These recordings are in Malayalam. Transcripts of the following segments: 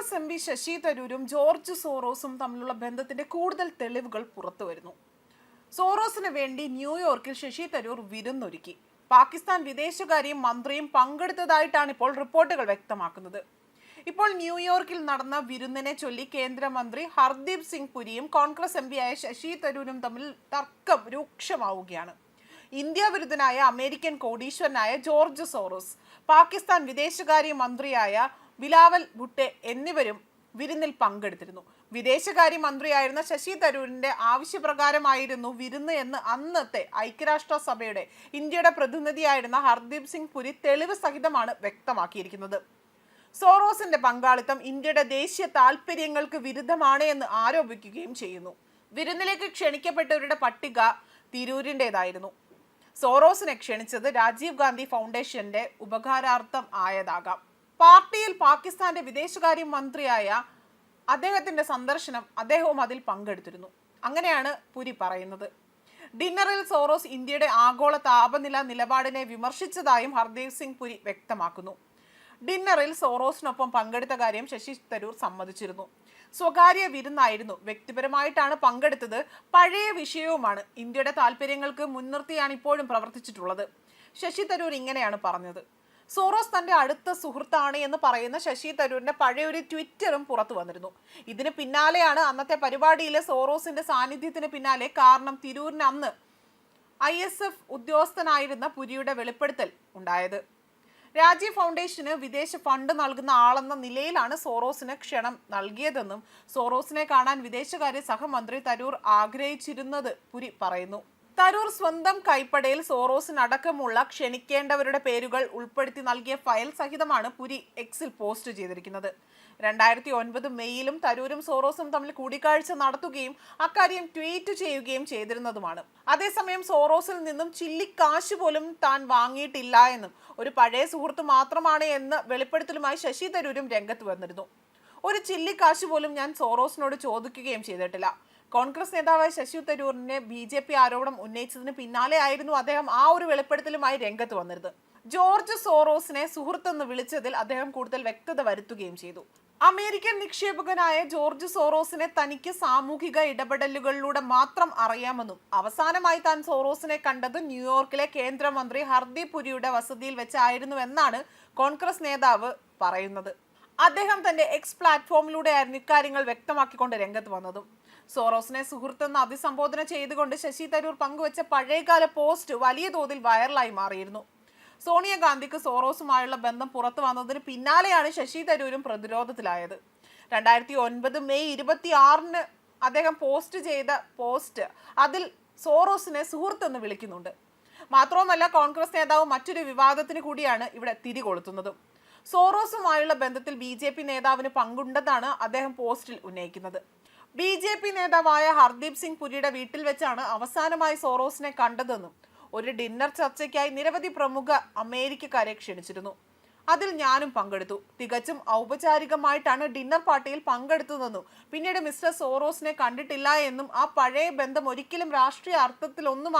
കോൺഗ്രസ് എം പി ശശി തരൂരും ജോർജ് സോറോസും തമ്മിലുള്ള ബന്ധത്തിന്റെ കൂടുതൽ തെളിവുകൾ പുറത്തു വരുന്നു. സോറോസിന് വേണ്ടി ന്യൂയോർക്കിൽ ശശി തരൂർ വിരുന്നൊരുക്കി. പാകിസ്ഥാൻ വിദേശകാര്യ മന്ത്രിയും പങ്കെടുത്തതായിട്ടാണ് ഇപ്പോൾ റിപ്പോർട്ടുകൾ വ്യക്തമാക്കുന്നത്. ഇപ്പോൾ ന്യൂയോർക്കിൽ നടന്ന വിരുന്നിനെ ചൊല്ലി കേന്ദ്രമന്ത്രി ഹർദീപ് സിംഗ് പുരിയും കോൺഗ്രസ് എം പിയായ ശശി തരൂരും തമ്മിൽ തർക്കം രൂക്ഷമാവുകയാണ്. ഇന്ത്യ വിരുദ്ധനായ അമേരിക്കൻ കോടീശ്വരനായ ജോർജ് സോറോസ് പാകിസ്ഥാൻ വിദേശകാര്യ മന്ത്രിയായ ബിലാവൽ ഭുട്ടെ എന്നിവരും വിരുന്നിൽ പങ്കെടുത്തിരുന്നു. വിദേശകാര്യ മന്ത്രിയായിരുന്ന ശശി തരൂരിന്റെ ആവശ്യപ്രകാരമായിരുന്നു വിരുന്ന് എന്ന് അന്നത്തെ ഐക്യരാഷ്ട്ര സഭയുടെ ഇന്ത്യയുടെ പ്രതിനിധിയായിരുന്ന ഹർദീപ് സിംഗ് പുരി തെളിവ് സഹിതമാണ് വ്യക്തമാക്കിയിരിക്കുന്നത്. സോറോസിന്റെ പങ്കാളിത്തം ഇന്ത്യയുടെ ദേശീയ താൽപര്യങ്ങൾക്ക് വിരുദ്ധമാണ് എന്ന് ആരോപിക്കുകയും ചെയ്യുന്നു. വിരുന്നിലേക്ക് ക്ഷണിക്കപ്പെട്ടവരുടെ പട്ടിക തിരൂരിന്റെതായിരുന്നു സോറോസിനെ ക്ഷണിച്ചത് രാജീവ് ഗാന്ധി ഫൗണ്ടേഷന്റെ ഉപകാരാർത്ഥം ആയതാകാം. പാർട്ടിയിൽ പാകിസ്ഥാന്റെ വിദേശകാര്യ മന്ത്രിയായ അദ്ദേഹത്തിന്റെ സന്ദർശനം അദ്ദേഹവും അതിൽ പങ്കെടുത്തിരുന്നു. അങ്ങനെയാണ് പുരി പറയുന്നത്. ഡിന്നറിൽ സോറോസ് ഇന്ത്യയുടെ ആഗോള താപനില നിലപാടിനെ വിമർശിച്ചതായും ഹർദീപ് സിംഗ് പുരി വ്യക്തമാക്കുന്നു. ഡിന്നറിൽ സോറോസിനൊപ്പം പങ്കെടുത്ത കാര്യം ശശി തരൂർ സമ്മതിച്ചിരുന്നു. സ്വകാര്യ വിരുന്നായിരുന്നു. വ്യക്തിപരമായിട്ടാണ് പങ്കെടുത്തത്. പഴയ വിഷയവുമാണ്. ഇന്ത്യയുടെ താല്പര്യങ്ങൾക്ക് മുൻനിർത്തിയാണ് ഇപ്പോഴും പ്രവർത്തിച്ചിട്ടുള്ളത്. ശശി തരൂർ ഇങ്ങനെയാണ് പറഞ്ഞത്. സോറോസ് തന്റെ അടുത്ത സുഹൃത്താണ് എന്ന് പറയുന്ന ശശി തരൂരിന്റെ പഴയൊരു ട്വിറ്ററും പുറത്തു വന്നിരുന്നു. ഇതിന് പിന്നാലെയാണ് അന്നത്തെ പരിപാടിയിലെ സോറോസിന്റെ സാന്നിധ്യത്തിന് പിന്നാലെ കാരണം തിരൂരിന് അന്ന് ഐ എസ് എഫ് ഉദ്യോഗസ്ഥനായിരുന്ന പുരിയുടെ വെളിപ്പെടുത്തൽ ഉണ്ടായത്. രാജീവ് ഫൗണ്ടേഷന് വിദേശ ഫണ്ട് നൽകുന്ന ആളെന്ന നിലയിലാണ് സോറോസിന് ക്ഷണം നൽകിയതെന്നും സോറോസിനെ കാണാൻ വിദേശകാര്യ സഹമന്ത്രി തരൂർ ആഗ്രഹിച്ചിരുന്നത് പുരി പറയുന്നു. തരൂർ സ്വന്തം കൈപ്പടയിൽ സോറോസിനടക്കമുള്ള ക്ഷണിക്കേണ്ടവരുടെ പേരുകൾ ഉൾപ്പെടുത്തി നൽകിയ ഫയൽ സഹിതമാണ് പുരി എക്സിൽ പോസ്റ്റ് ചെയ്തിരിക്കുന്നത്. രണ്ടായിരത്തി ഒൻപത് മെയ്യിലും തരൂരും സോറോസും തമ്മിൽ കൂടിക്കാഴ്ച നടത്തുകയും അക്കാര്യം ട്വീറ്റ് ചെയ്യുകയും ചെയ്തിരുന്നതുമാണ്. അതേസമയം സോറോസിൽ നിന്നും ചില്ലിക്കാശ് പോലും താൻ വാങ്ങിയിട്ടില്ല എന്നും ഒരു പഴയ സുഹൃത്ത് മാത്രമാണ് എന്ന് വെളിപ്പെടുത്തലുമായി ശശി തരൂരും രംഗത്ത് വന്നിരുന്നു. ഒരു ചില്ലിക്കാശ് പോലും ഞാൻ സോറോസിനോട് ചോദിക്കുകയും ചെയ്തിട്ടില്ല. കോൺഗ്രസ് നേതാവ് ശശി തരൂരിനെ ബി ജെ പി ആരോപണം ഉന്നയിച്ചതിന് പിന്നാലെ ആയിരുന്നു അദ്ദേഹം ആ ഒരു വെളിപ്പെടുത്തലുമായി രംഗത്ത് വന്നിരുന്നത്. ജോർജ് സോറോസിനെ സുഹൃത്തെന്ന് വിളിച്ചതിൽ അദ്ദേഹം കൂടുതൽ വ്യക്തത വരുത്തുകയും ചെയ്തു. അമേരിക്കൻ നിക്ഷേപകനായ ജോർജ് സോറോസിനെ തനിക്ക് സാമൂഹിക ഇടപെടലുകളിലൂടെ മാത്രം അറിയാമെന്നും അവസാനമായി താൻ സോറോസിനെ കണ്ടത് ന്യൂയോർക്കിലെ കേന്ദ്രമന്ത്രി ഹർദീപ് പുരിയുടെ വസതിയിൽ വെച്ചായിരുന്നുവെന്നാണ് കോൺഗ്രസ് നേതാവ് പറയുന്നത്. അദ്ദേഹം തന്റെ എക്സ് പ്ലാറ്റ്ഫോമിലൂടെയായിരുന്നു ഇക്കാര്യങ്ങൾ വ്യക്തമാക്കിക്കൊണ്ട് രംഗത്ത് വന്നതും. സോറോസിനെ സുഹൃത്തെന്ന് അഭിസംബോധന ചെയ്തുകൊണ്ട് ശശി തരൂർ പങ്കുവച്ച പഴയകാല പോസ്റ്റ് വലിയ തോതിൽ വൈറലായി മാറിയിരുന്നു. സോണിയാഗാന്ധിക്ക് സോറോസുമായുള്ള ബന്ധം പുറത്തു വന്നതിന് പിന്നാലെയാണ് ശശി തരൂരും പ്രതിരോധത്തിലായത്. രണ്ടായിരത്തി ഒൻപത് മെയ് ഇരുപത്തി ആറിന് അദ്ദേഹം പോസ്റ്റ് ചെയ്ത പോസ്റ്റ് അതിൽ സോറോസിനെ സുഹൃത്തെന്ന് വിളിക്കുന്നുണ്ട്. മാത്രവുമല്ല കോൺഗ്രസ് നേതാവ് മറ്റൊരു വിവാദത്തിന് കൂടിയാണ് ഇവിടെ തിരികൊളുത്തുന്നതും. സോറോസുമായുള്ള ബന്ധത്തിൽ ബി നേതാവിന് പങ്കുണ്ടെന്നാണ് അദ്ദേഹം പോസ്റ്റിൽ ഉന്നയിക്കുന്നത്. ബി ജെ പി നേതാവായ ഹർദീപ് സിംഗ് പുരിയുടെ വീട്ടിൽ വെച്ചാണ് അവസാനമായി സോറോസിനെ കണ്ടതെന്നും ഒരു ഡിന്നർ ചർച്ചയ്ക്കായി നിരവധി പ്രമുഖ അമേരിക്കക്കാരെ ക്ഷണിച്ചിരുന്നു. അതിൽ ഞാനും പങ്കെടുത്തു. തികച്ചും ഔപചാരികമായിട്ടാണ് ഡിന്നർ പാർട്ടിയിൽ പങ്കെടുത്തതെന്നും പിന്നീട് മിസ്റ്റർ സോറോസിനെ കണ്ടിട്ടില്ല എന്നും ആ പഴയ ബന്ധം ഒരിക്കലും രാഷ്ട്രീയ അർത്ഥത്തിലൊന്നും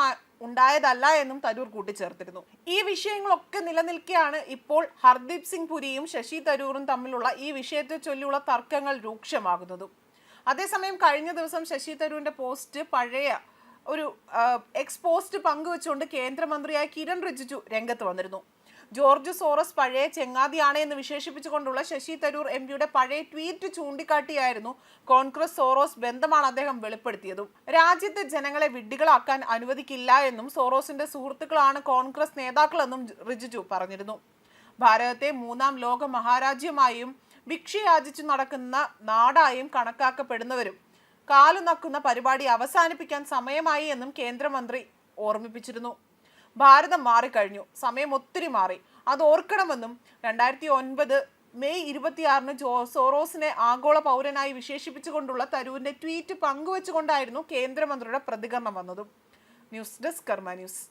ഉണ്ടായതല്ല എന്നും തരൂർ കൂട്ടിച്ചേർത്തിരുന്നു. ഈ വിഷയങ്ങളൊക്കെ നിലനിൽക്കെയാണ് ഇപ്പോൾ ഹർദീപ് സിംഗ് പുരിയും ശശി തരൂറും തമ്മിലുള്ള ഈ വിഷയത്തെ ചൊല്ലിയുള്ള തർക്കങ്ങൾ രൂക്ഷമാകുന്നതും. അതേസമയം കഴിഞ്ഞ ദിവസം ശശി തരൂരിന്റെ പോസ്റ്റ് പഴയ ഒരു എക്സ് പോസ്റ്റ് പങ്കുവെച്ചുകൊണ്ട് കേന്ദ്രമന്ത്രിയായ കിരൺ റിജിജു രംഗത്ത് വന്നിരുന്നു. ജോർജ് സോറസ് പഴയ ചെങ്ങാതിയാണ് എന്ന് വിശേഷിപ്പിച്ചുകൊണ്ടുള്ള ശശി തരൂർ എം പിയുടെ പഴയ ട്വീറ്റ് ചൂണ്ടിക്കാട്ടിയായിരുന്നു കോൺഗ്രസ് സോറോസ് ബന്ധമാണ് അദ്ദേഹം വെളിപ്പെടുത്തിയതും. രാജ്യത്തെ ജനങ്ങളെ വിഡ്ഢികളാക്കാൻ അനുവദിക്കില്ല എന്നും സോറോസിന്റെ സുഹൃത്തുക്കളാണ് കോൺഗ്രസ് നേതാക്കളെന്നും റിജിജു പറഞ്ഞിരുന്നു. ഭാരതത്തെ മൂന്നാം ലോക മഹാരാജ്യമായും ഭിക്ഷയാചിച്ചു നടക്കുന്ന നാടായും കണക്കാക്കപ്പെടുന്നവരും കാലു നക്കുന്ന പരിപാടി അവസാനിപ്പിക്കാൻ സമയമായി എന്നും കേന്ദ്രമന്ത്രി ഓർമ്മിപ്പിച്ചിരുന്നു. ഭാരതം മാറിക്കഴിഞ്ഞു. സമയം ഒത്തിരി മാറി. അത് ഓർക്കണമെന്നും രണ്ടായിരത്തി ഒൻപത് മെയ് ഇരുപത്തിയാറിന് ജോ സോറോസിനെ ആഗോള പൗരനായി വിശേഷിപ്പിച്ചുകൊണ്ടുള്ള തരൂരിന്റെ ട്വീറ്റ് പങ്കുവച്ചുകൊണ്ടായിരുന്നു കേന്ദ്രമന്ത്രിയുടെ പ്രതികരണം വന്നതും. News desk Karma news.